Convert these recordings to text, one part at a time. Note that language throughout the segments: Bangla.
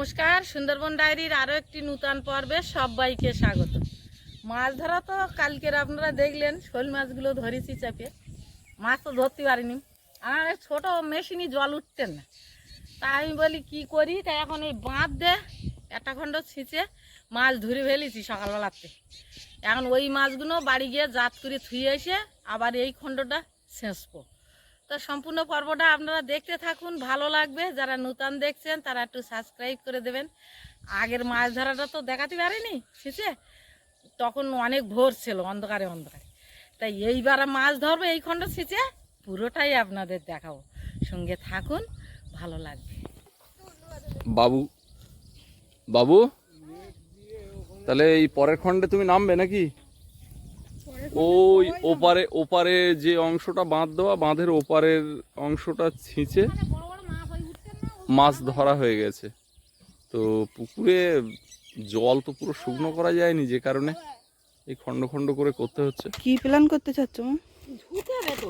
নমস্কার, সুন্দরবন ডায়েরির আরও একটি নূতন পর্বে সবাইকে স্বাগত। মাছ ধরা তো কালকের আপনারা দেখলেন, শোল মাছগুলো ধরেছি চাপে। মাছ তো ধরতে পারিনি। আমার ছোট মেশিনই জল উঠতেন না। তা আমি বলি, কি করি? তা এখন এই বাঁধ দে, একটা খণ্ড ছিঁচে মাছ ধরে ফেলেছি সকালবেলাতে। এখন ওই মাছগুলো বাড়ি গিয়ে জাত করে থুয়ে এসে আবার এই খণ্ডটা ছেঁচবো। তো সম্পূর্ণ পর্বটা আপনারা দেখতে থাকুন, ভালো লাগবে। যারা নূতন দেখছেন, তারা একটু সাবস্ক্রাইব করে দেবেন। আগের মাছ ধরাটা তো দেখাতে পারিনি শেষে। তখন অনেক ভোর ছিল, অন্ধকারে অন্ধকারে। তাই এইবার মাছ ধরবো এই খণ্ড ছিঁচে পুরোটাই আপনাদের দেখাবো। সঙ্গে থাকুন, ভালো লাগবে। বাবু বাবু? তাহলে এই পরের খণ্ডে তুমি নামবে নাকি? ওই ওপারে ওপারে যে অংশটা বাঁধ দেওয়া বাঁধের ওপারের অংশটা ছিঁচে মাছ ধরা হয়ে গেছে। তো পুকুরে জল তো পুরো শুকনো করা যায়নি যে কারণে এই খন্ড খণ্ড করে করতে হচ্ছে। কি প্ল্যান করতে চাচ্ছ মা? তো।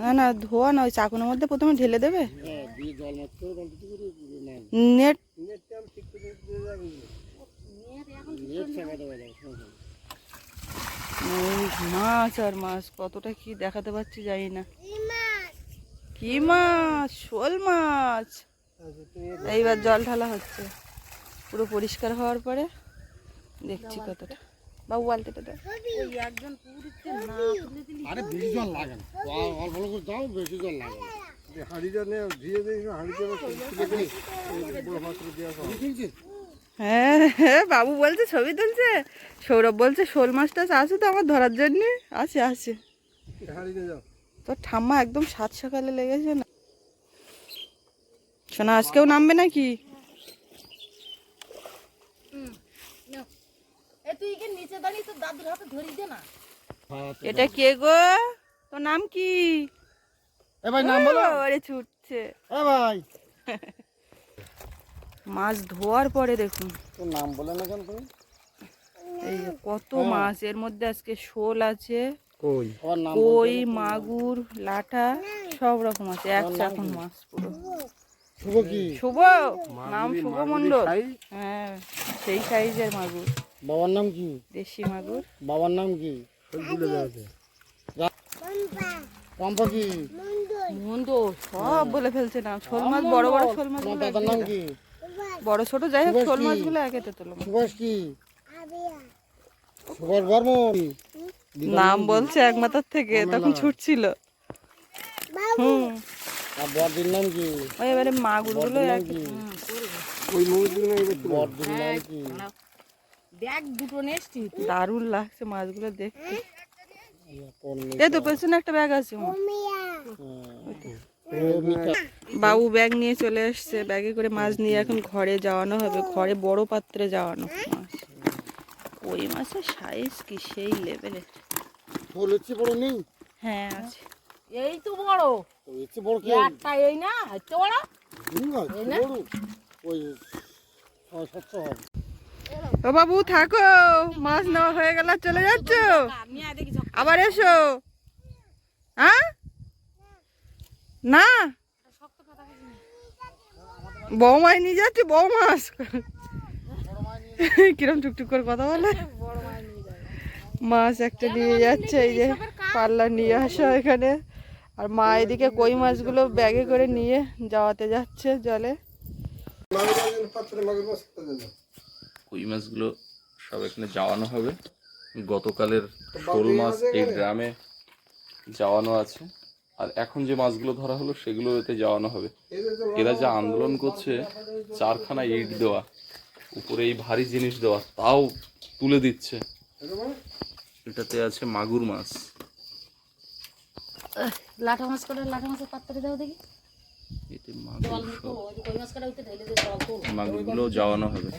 না না ধোয়া না ওই চাকুনের মধ্যে প্রথমে ঢেলে দেবে? নেট ওই মাছ আর মাছ কতটা কি দেখাতে পারছি জানি না। কি মাছ? শোল মাছ। এইবার জল ঢালা হচ্ছে। পুরো পরিষ্কার হওয়ার পরে দেখছি কতটা। বাবু বালতিটা দেখ একজন আরে বেশি জল লাগে না। অল্প অল্প করে দাও বেশি জল লাগে না। হাঁড়িটা নে ধীরে ধীরে হাঁড়িতে হ্যাঁ হ্যাঁ বাবু বলছে ছবি তুলছে। সৌরভ বলছে শোল মাছ টাছ আছে তো আমার ধরার জন্য। আছে আছে। তোর ঠাম্মা একদম সাত সকালে লেগেছে না। শোনা আজকেও নামবে নাকি? না। এটা কে গো? তোর নাম কি? এ ভাই নাম বলো। আরে ছুটছে। এ ভাই। মাছ ধোয়ার পরে দেখুন। নাম বলে না কেন তুমি? এই কত মাছ এর মধ্যে আজকে শোল আছে কই? কই মাগুর লাটা সব রকম আছে এক চাকুন মাছ পুরো। শুভ কি? শুভ? নাম শুভ মন্ডল। হ্যাঁ সেই সাইজের মাগুর। বাবার নাম কি? দেশি মাগুর। বাবার নাম কি? পম্পা কি? মন্দ সব বলে ফেলছে না শোল মাছ বড় বড় শোল মাছ দাদার নাম কি? বড় ছোট যাই হোক শোল? মাছগুলো একেতে তোলো। সুভাষ কি? সুভাষ বর্মন? নাম বলছে এক মাথার থেকে তখন ছুটছিল। হুম। আর বর্দির নাম কি? ওই এবারে মাগুরগুলো নাম কি? ওই নাম কি? দেখ দুটো দারুণ লাগছে মাছগুলো দেখতে। এই তো পেছনে একটা ব্যাগ আছে বাবু ব্যাগ নিয়ে চলে এসছে ব্যাগে করে মাছ নিয়ে এখন ঘরে যাওয়ানো হবে ঘরে বড় পাত্রে যাওয়ানো মাছ। ওই মাছের সাইজ কি সেই লেভেলে ফুল হচ্ছে বড় নেই? হ্যাঁ আছে। এই তো বড়। তো বড় কি? একটা এই না হচ্ছে বড়? ওই ও বাবু থাকো। মাছ নেওয়া হয়ে গেল চলে যাচ্ছ? আবার এসো। হ্যাঁ? না। বৌমায় নিয়ে যাচ্ছে বউ মাছ কিরম টুকটুক করে কথা বলে? মাছ একটা নিয়ে যাচ্ছে, এই যে পাল্লা নিয়ে আসা এখানে। আর মা এদিকে কই মাছগুলো ব্যাগে করে নিয়ে যাওয়াতে যাচ্ছে জলে। কই মাছগুলো সব এখানে যাওয়ানো হবে। গতকালের শোল মাছ এই গ্রামে যাওয়ানো আছে। আর এখন যে মাছগুলো ধরা হলো সেগুলো এতে যাওয়ানো হবে। এরা যা আন্দোলন করছে চারখানা ইট দেওয়া উপরে এই ভারী জিনিস দেওয়া তাও তুলে দিচ্ছে। এটাতে আছে মাগুর মাছ। লাঠা মাছ করে লাঠা মাছের পাত্রে দাও দেখি। এতে মাগুর মাগুরগুলো যাওয়ানো হবে।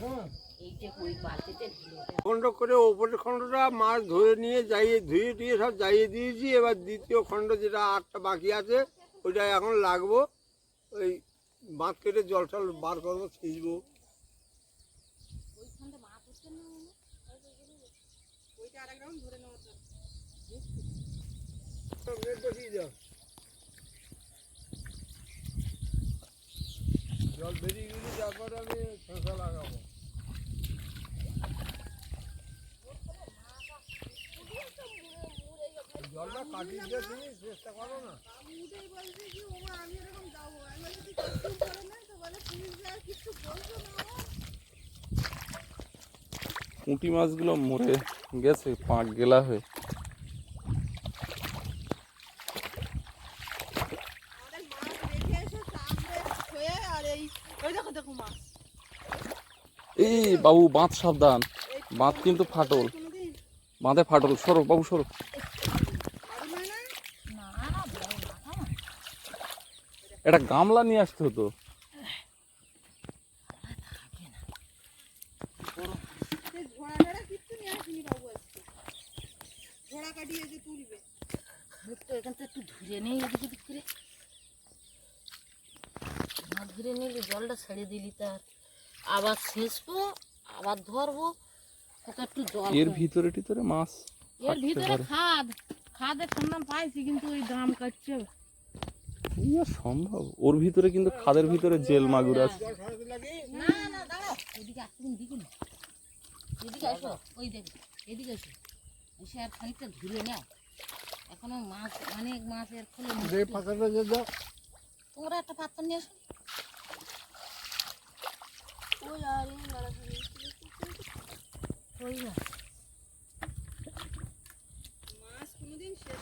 খণ্ড করে ওপরের খণ্ডটা মাছ ধরে নিয়ে যাইয়ে ধুয়ে টুয়ে সব যাইয়ে দিয়েছি। এবার দ্বিতীয় খণ্ড যেটা আটটা বাকি আছে ওইটা এখন লাগবো। ওই বাঁধ কেটে জল টল বার করব ছিঁচবো। জল বেরিয়ে গেলে তারপরে আমি কাটি দিয়ে তুমি চেষ্টা করো না। পুঁটি মাছগুলো মরে গেছে পাঁক গেলা হয়ে। ওই দেখো দেখো মাছ এই বাবু বাঁধ সাবধান। বাঁধ কিন্তু ফাটল। বাঁধে ফাটল। সরো বাবু সরো না না বড় মাথা না। একটা গামলা নিয়ে আসতে হতো ঝোড়া ঝোড়া কিচ্ছু নিয়ে আসিনি বাবু আজকে ঝোড়া কাটিয়ে যে তুলবে একটু এখান থেকে একটু ধুয়ে নেই এদিক ওদিক করে না ধরে নিলে জলটা ছেড়ে দিলি তার আবার শেষবো আবার ধরবো একটু জল এর। ভিতরে টিতরে মাছ এর ভিতরে খাদ। খাদের সন্ধান পাইছি কিন্তু ওই দাম কাটছে। কি আর সম্ভব? ওর ভিতরে কিন্তু খাদের ভিতরে জেল মাগুর আছে। তোমরা একটা পাত্র নিয়ে আসো। মাছ কোনোদিন শেষ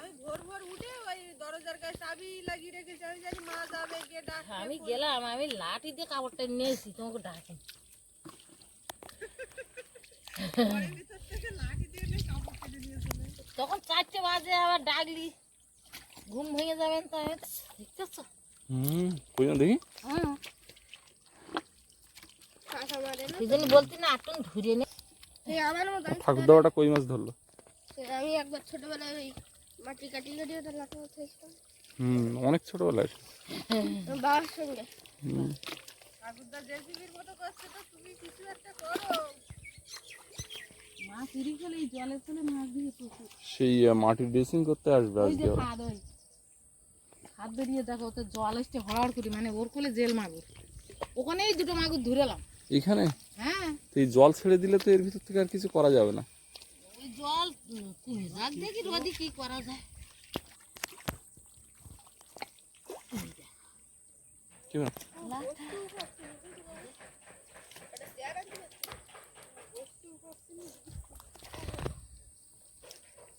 আমি ভোর ভোর উঠে ওই দরজার গায়ে চাবি লাগিয়ে রেখেছি আমি জানি মা যাবে গিয়ে ডাক আমি গেলাম আমি লাঠি দিয়ে কাপড়টা নিয়েছি তোমাকে ডাকি। ভিতর থেকে লাঠি দিয়ে নিয়ে কাপড় কেটে নিয়ে চলে তখন চারটে বাজে আবার ডাকলি। ঘুম ভেঙে যাবেন তো আমি দেখতেছ? হুম কই না দেখি। হ্যাঁ কাঁচা মারে না সেই জন্য বলতি না আটন ধরে নে। এই আমার মতো আমি ঠাকুর দাওয়াটা কই মাছ ধরলো? ছোট- আমি একবার ছোটবেলায় ওই মাটি কাটি কাটি ওটা লাঠা উঠেছিলাম হুম অনেক বাবার সঙ্গে। হুম। জেসিবির মতো করছে তো তুমি কিছু একটা করো। মাছ চুরি করলে এই জলের ফলে মাছ দিয়ে পুকুর সেই মাটির ড্রেসিং করতে আসবে ওই আজকে হাত দেখো ওতে জল এসছে হড়াড় করি মানে ওর কোলে জেল মাগুর। ওখানেই দুটো মাগুর ধরেলাম এখানে? হ্যাঁ। তো এই জল ছেড়ে দিলে তো এর ভিতর থেকে আর কিছু করা যাবে না। জল উম, কমে যাক দেখি রোদি কি করা যায়। কি বলো?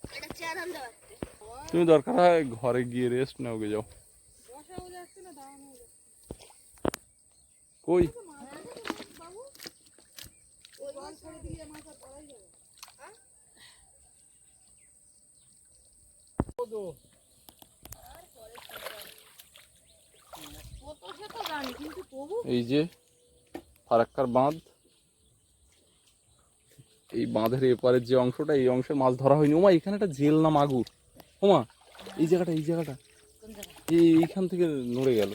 একটা চেয়ার আনতে পারতে তুমি দরকার হয় ঘরে গিয়ে রেস্ট নাও গে যাও। বসাও যাচ্ছে না দাঁড়ানো যাচ্ছে কই জল ছেড়ে দিলে মাছ আর পড়াই যাবে কত সে তো জানি কিন্তু তবু এই যে ফারাক্কার বাঁধ। এই বাঁধের এপারের যে অংশটা এই অংশের মাছ ধরা হয়নি। ওমা এখানে একটা জেল না মাগুর? ওমা এই জায়গাটা এই জায়গাটা। এই এইখান থেকে নড়ে গেল।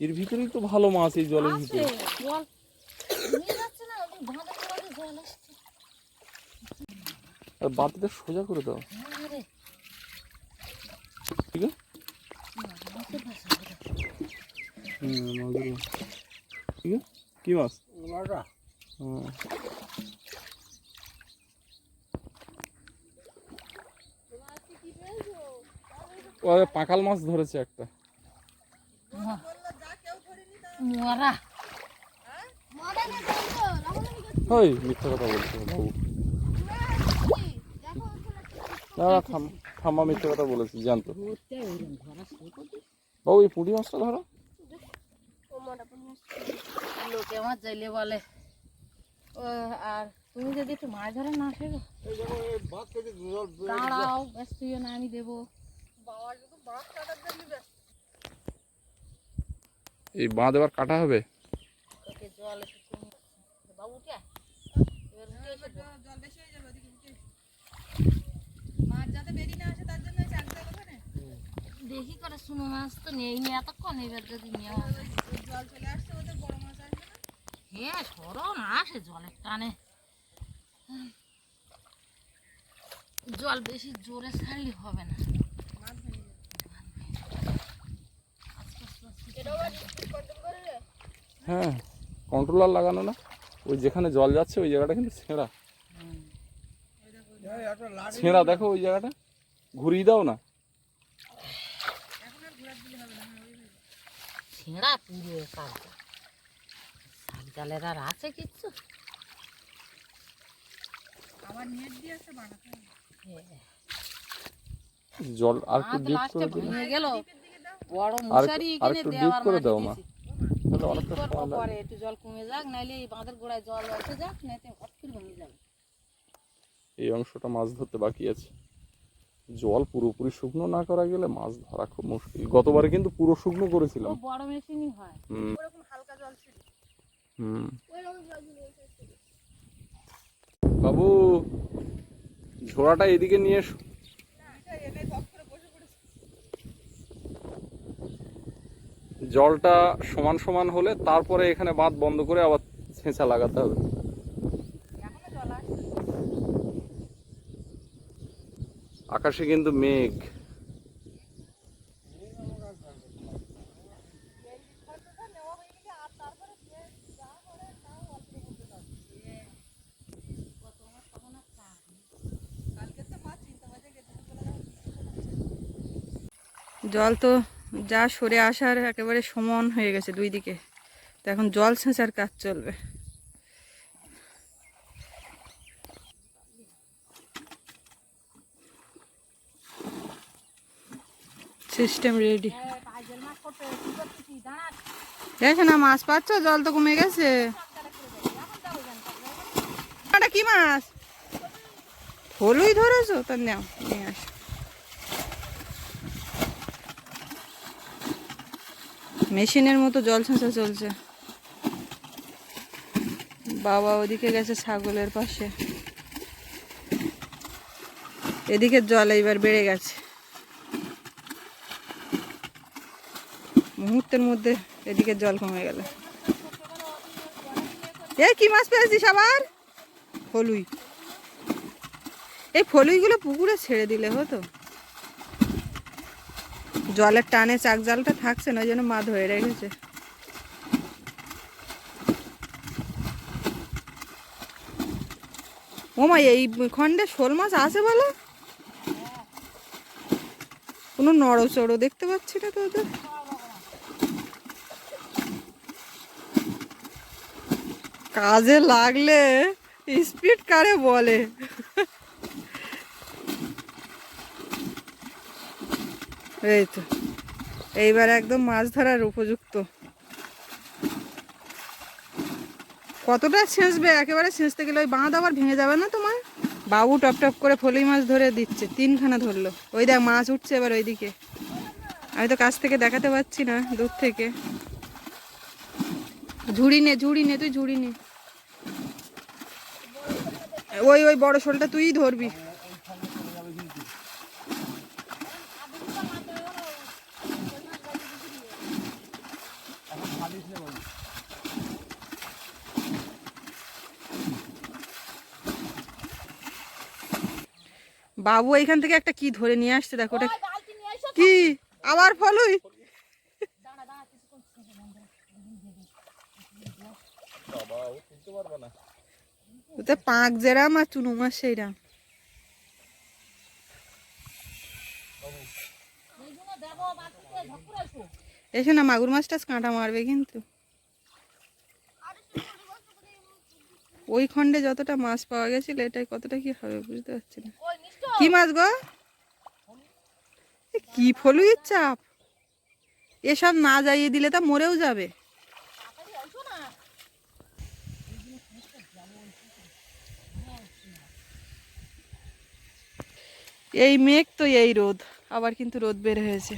এর ভিতরেই তো ভালো মাছ এই জলের ভিতরে। আর বাতিটা সোজা করে দাও হ্যাঁ রে ঠিক আছে মাছের ভাষা হুম মাগুর মাছ। ঠিক আছে কি মাছ ও। পাকাল মাছ ধরেছে একটা। ওই মিথ্যা কথা বলছো বাবু। না থাম থাম্মা মিথ্যা কথা বলেছি জানতো। বাবু এই পুঁটি মাছটা ধরো। লোকে আমার যাইলে বলে ও আর তুমি যদি একটু মাছ ধরে না শেখো এই দেখো এই বাঁধ কেটে জল বের- দাঁড়াও ব্যস্ত হইও না আমি দেবো বাবা শুধু বাঁশ কাটার জন্য ব্যস্ত এই বাঁধ এবার কাটা হবে ওকে জল একটু কমে যাচ্ছে। বাবু উঠে আয়। এবার উঠে এসে বল। জল বেশি হয়ে যাবে ওদিকে উঠে এসো। মাছ যাতে বেরিয়ে না আসে তার জন্য চার দেখি করে শুনো মাছ তো নেই নি এতক্ষণ এবার যদি নেওয়া যায় জল চলে আসছে ওদের বড় মাছ আসবে না সরও আসে জলের টানে। জল বেশি জোরে ছাড়লে হবে না। হ্যাঁ কন্ট্রোলার লাগানো না? ওই যেখানে জল যাচ্ছে ওই জায়গাটা কিন্তু ছেঁড়া। ছেঁড়া দেখো ওই জায়গাটা। ঘুরিয়ে দাও না। ছেঁড়া পুরো জালের আর আছে কিচ্ছু? আবার নেট দিয়ে আছে বানাতে হবে। জল আর একটু ডিপ করে ভেঙে গেল। বড় মশারি আর কিনে ডিপ দেওয়ার করে দাও মা। তাহলে অনেকটা সময় লাগবে পরে একটু জল কমে যাক নাইলে এই বাঁধের গোড়ায় জল এসে যাক নাইতে হট করে ভেঙে যাবে। এই অংশটা মাছ ধরতে বাকি আছে। জল পুরোপুরি শুকনো না করা গেলে মাছ ধরা খুব মুশকিল। গতবারে কিন্তু পুরো শুকনো ও করেছিলাম বড় মেশিনই হয়। হুম। ওরকম হালকা জল ছিল। বাবু, ঝোড়াটা এদিকে নিয়ে এসো। জলটা সমান সমান হলে তারপরে এখানে বাঁধ বন্ধ করে আবার ছেঁচা লাগাতে হবে। আকাশে কিন্তু মেঘ। জল তো যা সরে আসার একেবারে সমান হয়ে গেছে দুই দিকে। তো এখন জল ছেঁচার কাজ চলবে। সিস্টেম রেডি দেখে না, মাছ পাচ্ছ? জল তো কমে গেছে। কি মাছ? হলুই ধরেছো? তা নাও, নিয়ে আস। মেশিনের মতো জল ছেঁচা চলছে। বাবা ওদিকে গেছে ছাগলের পাশে। এদিকে জল এইবার বেড়ে গেছে। মুহূর্তের মধ্যে এদিকে জল কমে গেল। এ, কি মাছ পেয়েছিস আবার? ফলুই। এই ফলুইগুলো পুকুরে ছেড়ে দিলে হতো। জলের টানে চাক জালটা থাকছে না, ওই জন্য মা ধরে রেখেছে। ও মা, এই খণ্ডে শোল মাছ আছে বলো? কোনো নড়চড়ো দেখতে পাচ্ছি না তো ওদের। কাজে লাগলে স্পিড কারে বলে? এই তো। এইবার একদম মাছ ধরার উপযুক্ত। কতটা ছেঁচবে একেবারে ছেঁচতে গেলে ওই বাঁধ আবার ভেঙে যাবে না তোমার? বাবু টপ টপ করে ফলি মাছ ধরে দিচ্ছে, তিনখানা ধরলো। ওই দেখ মাছ উঠছে এবার ওইদিকে। আমি তো কাছ থেকে দেখাতে পাচ্ছি না, দূর থেকে। ঝুড়ি নে ঝুড়ি নে, তুই ঝুড়ি নে। ওই ওই বড় শোলটা তুই ধরবি। বাবু এইখান থেকে একটা কি ধরে নিয়ে আসছে দেখো ওটা কি? আবার ফলুই? ওতে পাঁক জেরাম আর চুনো মাছ সেইরাম এসো না মাগুর মাছটা কাঁটা মারবে কিন্তু। ওই খণ্ডে যতটা মাছ পাওয়া গেছিল এটাই কতটা কি হবে বুঝতে পারছি না। কি মাছ গো? কি ফলুইয়ের চাপ? এসব না যাইয়ে দিলে তা মরেও যাবে। এই মেঘ তো এই রোদ, আবার কিন্তু রোদ বের হয়েছে।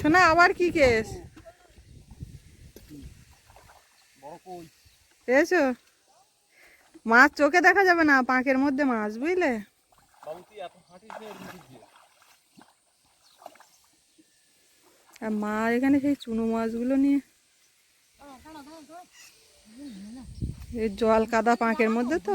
শোনা, আবার কি কেস পেয়েছ মাছ চোখে দেখা যাবে না পাঁকের মধ্যে মাছ বুঝলে। আর মা এখানে সেই চুনো মাছগুলো নিয়ে। এই জল কাদা পাঁকের মধ্যে তো।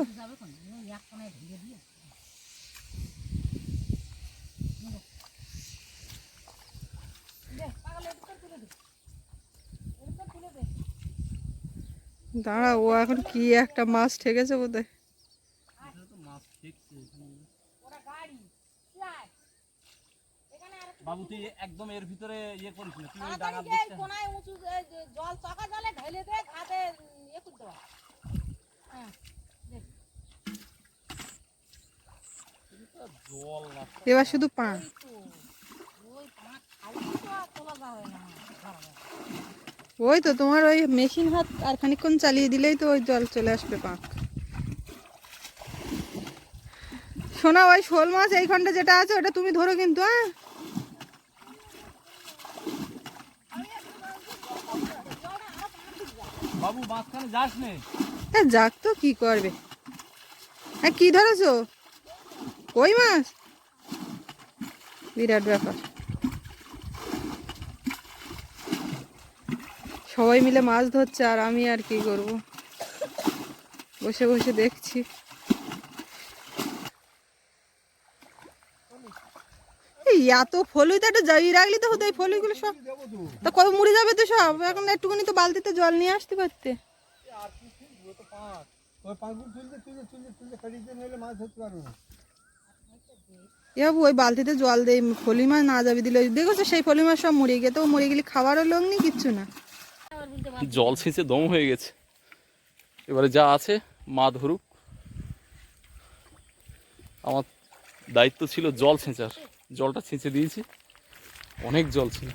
দাঁড়া ও এখন কি একটা মাছ ঠেকেছে বোধহয়? বাবু তুই একদম এর ভিতরে ইয়ে করিস না তুই ওই তাড়াতাড়ি ডাঙার গিয়ে এই দিকটা কোনায় উঁচু জল চকা জলে ঢেলে দে ঘাটে ইয়ে হ্যাঁ দেখ। জল না। এবার শুধু পা ওই তো ওই পাঁচ তো তোলা যাবে না। ওই তো তোমার ওই মেশিন হাত আর খানিকক্ষণ চালিয়ে দিলেই তো ওই জল চলে আসবে পাঁক। শোনা ওই শোল মাছ এই খন্ডে যেটা আছে ওটা তুমি ধরো কিন্তু হ্যাঁ? বাবু মাঝখানে যাস নে। যাক তো কি করবে? হ্যাঁ কি ধরেছো? কই মাছ? বিরাট ব্যাপার। সবাই মিলে মাছ ধরছে আর আমি আর কি করব? বসে বসে দেখছি। এত ফলুই তো একটা জায়গায় রাখলি তো হতো, এই ফলুইগুলো সব তা কবে মুড়ে যাবে তো সব? এখন একটুখানি তো বালতিতে জল নিয়ে আসতে পারতে। ওই বালতিতে জল দেই ফলি মাছ না যাবে দিলে দেখেছ সেই ফলি মাছ সব মরে গিয়ে তো মরে গেলে খাবারও লোক নেই, কিচ্ছু না। জল ছেঁচে দম হয়ে গেছে। এবারে যা আছে মা ধরুক। আমার দায়িত্ব ছিল জল ছেঁচার। জলটা ছেঁচে দিয়েছি। অনেক জল ছিল।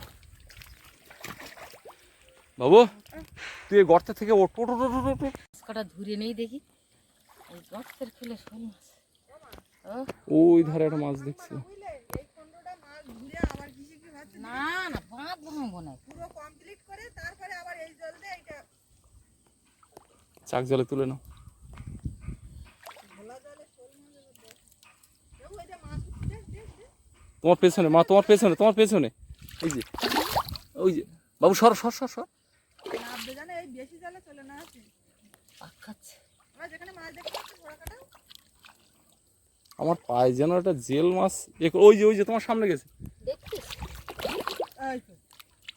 বাবু তুই এই গর্তে থেকে। কটা ধরে নেই দেখি। এই গর্তের ফেলে শোল মাছ। ওই ধারে একটা মাছ দেখছি। না না বাঁধ ভাঙবো না। পুরো কমপ্লিট করে তারপরে আবার এই জল দিয়ে এটা চাক জলে তুলে নাও। তোমার পেছনে মা তোমার পেছনে তোমার পেছনে। ওই যে ওই যে। বাবু সর সর সর সর। এই আমরা যেখানে মাছ দেখতে পাচ্ছি ঘোড়া কাটা। আমার পায়ে যেন একটা জেল মাছ এ ওই যে ওই যে তোমার সামনে গেছে। এই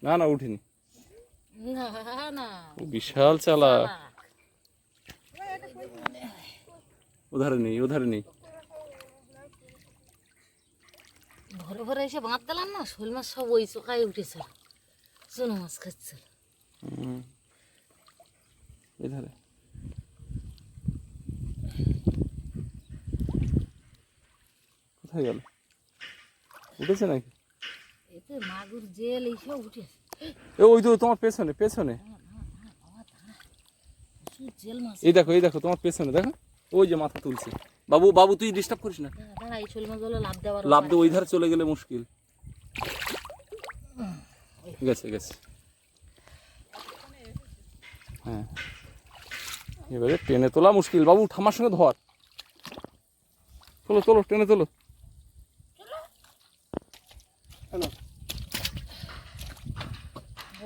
না না উঠিনি। বিশাল চালা। ওধারে নেই ওধারে নেই। ভোরে ভোরে এসে বাঁধ দিলাম না শোল মাছ সব ওই চোখায় উঠেছে। চুনো মাছ খাচ্ছে। এধারে। কোথায় গেল? উঠেছে নাকি? মাগুর জেল এইসব উঠেছে এ ওই তো তোমার পেছনে পেছনে। প্রচুর জেল মাছ। এই দেখো এই দেখো তোমার পেছনে দেখো। ওই যে মাথা তুলছে। বাবু বাবু তুই ডিস্টার্ব করিস না। লাভ দেওয়ার ওই ধারে চলে গেলে মুশকিল। গেছে গেছে। হ্যাঁ। এবারে টেনে তোলা মুশকিল। বাবু ঠামার সঙ্গে ধর। তোলো তোলো টেনে তোলো।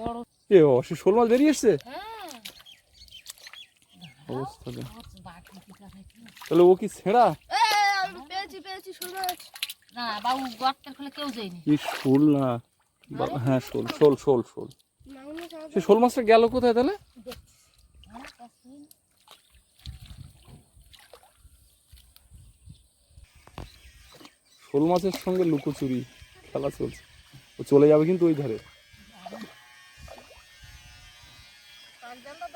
বড় এ শোল মাছ বেরিয়ে এসছে? হ্যাঁ। অবস্থা। তাহলে ও কি ছেঁড়া? পেয়েছি পেয়েছি শোল মাছ। না বাবু গর্তের ফেলে কেউ যায়নি। কি শোল না। হ্যাঁ শোল শোল শোল শোল। সে শোল মাছটা গেল কোথায় তাহলে। শোল মাছের সঙ্গে লুকোচুরি খেলা চলছে। ও চলে যাবে কিন্তু ওই ধারে।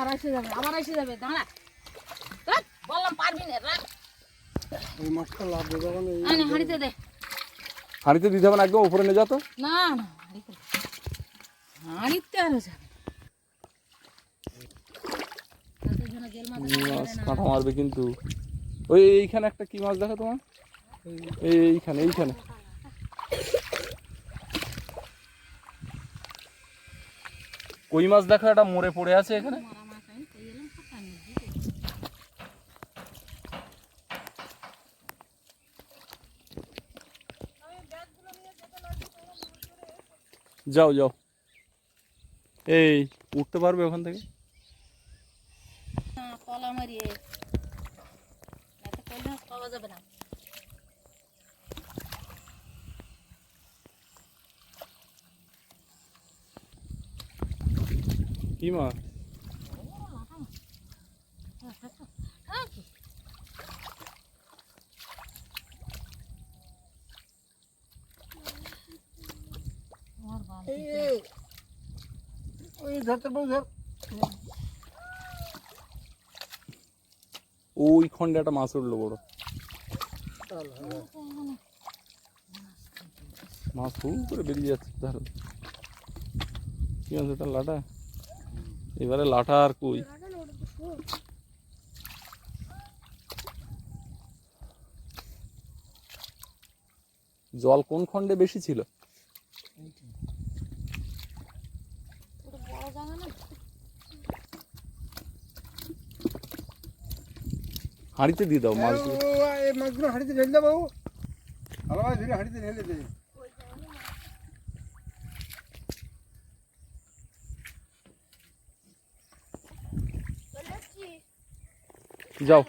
আবার এসে যাবে আবার এসে যাবে দাঁড়া। বললাম পারবি না রাখ। ওই মাছটা লাভ দেবে যখন এই আনে হাঁড়িতে দে। হাঁড়িতে দিতে হবে না একদম উপরে নিয়ে যেত না না হাঁড়িতে দে। যাবে। তাতে যেন জেল মাথা মাছ কাঁটা মারবে কিন্তু। ওই এইখানে একটা কি মাছ দেখো তোমার? এইখানে এইখানে। কই মাছ দেখো একটা মরে পড়ে আছে এখানে মারা মাছ আমি কই এলাম কোথায় নিয়ে যাও যাও। এই উঠতে পারবে ওখান থেকে? কি মাছ হ্যাঁ কি আমার বাবা এই এই, ওই ওই খন্ডে একটা মাছ উঠল বড়। মাছ হু করে বেরিয়ে যাচ্ছে, ধরো। কি আছে তার লাটা? এবারে লাটা আর কই? জল কোন খণ্ডে বেশি ছিল বড় জায়গা না হাঁড়িতে দিয়ে দাও এই, মাছগুলো ও, ও, মাছগুলো হাঁড়িতে ঢেলে দে বাবু। ভালো মাছ ধরে হাঁড়িতে ঢেলে দে। যাও।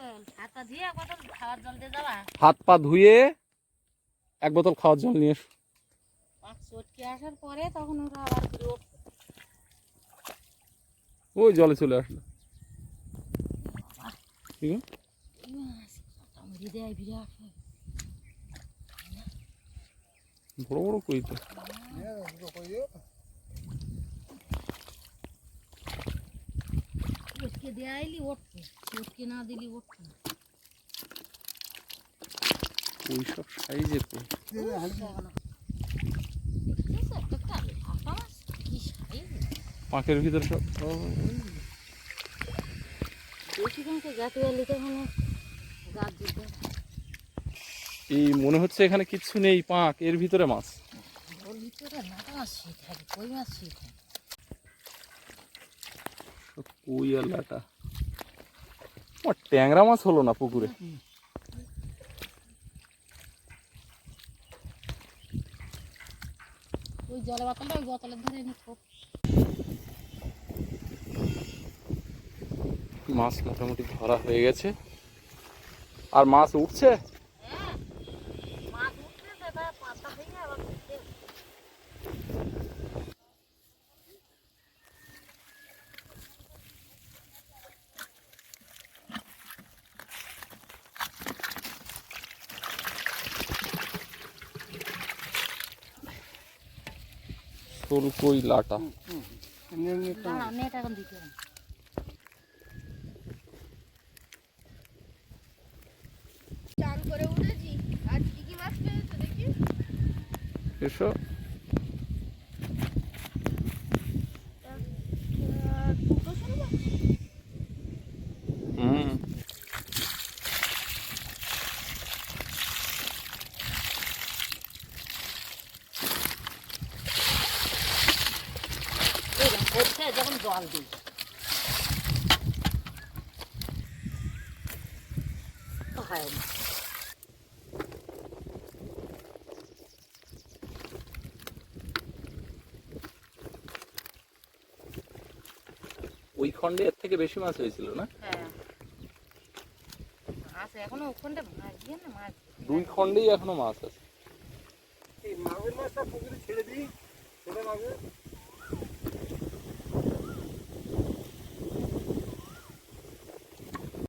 হাতা পা ধুয়ে এক বোতল খাওয়ার জল নিয়ে এসো। আসার পরে তখন ওরা আবার। ওই জলে চলে আসলো ঠিক আছে এই মাছ কাঁটা মেরে দেয় বিরাট হয়। বড় বড় কই তো চটকে দেয়া আইলি উঠবে চটকে না দিলি উঠবে না। ওই সব সাইজে কই দেখেছ? একটা একটা লাফা মাছ? কি size? পাঁকের ভিতরে সব। এই মনে হচ্ছে এখানে কিচ্ছু নেই, পাঁক, এর ভিতরে মাছ। ট্যাংরা মাছ হলো না পুকুরে? ওই জলে বোতলের ধরে এনে মাছ মোটামুটি ধরা হয়ে গেছে। আর মাছ উঠছে? মাছ উঠতেছে তা পাতা ভেঙে আবার উঠতে শোল কই লাটা দাঁড়া নেট এখন দিতে হবে চান করে উঠেছি আজ কি কি মাছ পেয়েছ দেখি এসো আহ, দুটো শোল মাছ হুম খণ্ডে এর থেকে বেশি মাছ হয়েছিল না? হ্যাঁ। দুই খন্ডেই এখনও মাছ আছে। এই মাগুর মাছটা পুকুরে ছেড়ে দিই ছেড়ে মাগুর